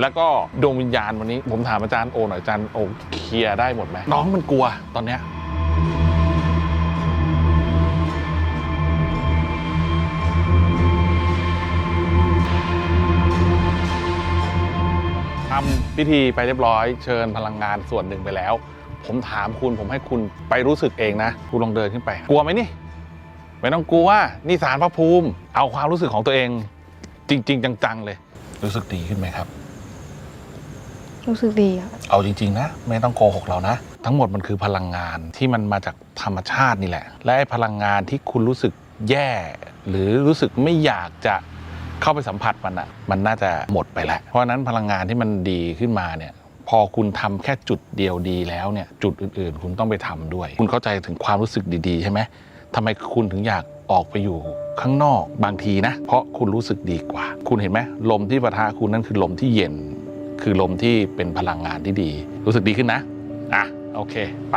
แล้วก็ดวงวิญญาณวันนี้ ผมถามอาจารย์โอหน่อยอาจารย์โอเคลียร์ได้หมดไหมน้องมันกลัวตอนเนี้ยทำพิธีไปเรียบร้อยเชิญพลังงานส่วนหนึ่งไปแล้ว ผมถามคุณผมให้คุณไปรู้สึกเองนะ คุณลองเดินขึ้นไป กลัวไหมนี่ ไม่ต้องกลัวนี่สารพระภูมิ เอาความรู้สึกของตัวเอง จริง ๆ จัง ๆ เลย รู้สึกดีขึ้นไหมครับ รู้สึกดีค่ะ เอาจริง ๆ นะ ไม่ต้องโกหกเรานะ ทั้งหมดมันคือพลังงานที่มันมาจากธรรมชาตินี่แหละ และไอ้พลังงานที่คุณรู้สึกแย่ หรือรู้สึกไม่อยากจะเข้าไปสัมผัสมันอะมันน่าจะหมดไปแล้ว เพราะฉะนั้นพลังงานที่มันดีขึ้นมาเนี่ยพอคุณทำแค่จุดเดียวดีแล้วเนี่ยจุดอื่นๆ คุณต้องไปทำด้วย คุณเข้าใจถึงความรู้สึกดีๆ ใช่ไหมทำไมคุณถึงอยากออกไปอยู่ข้างนอกบางทีนะ เพราะคุณรู้สึกดีกว่า คุณเห็นไหมลมที่ปะทะคุณนั่นคือลมที่เย็น คือลมที่เป็นพลังงานที่ดี รู้สึกดีขึ้นนะ อะ โอเคไป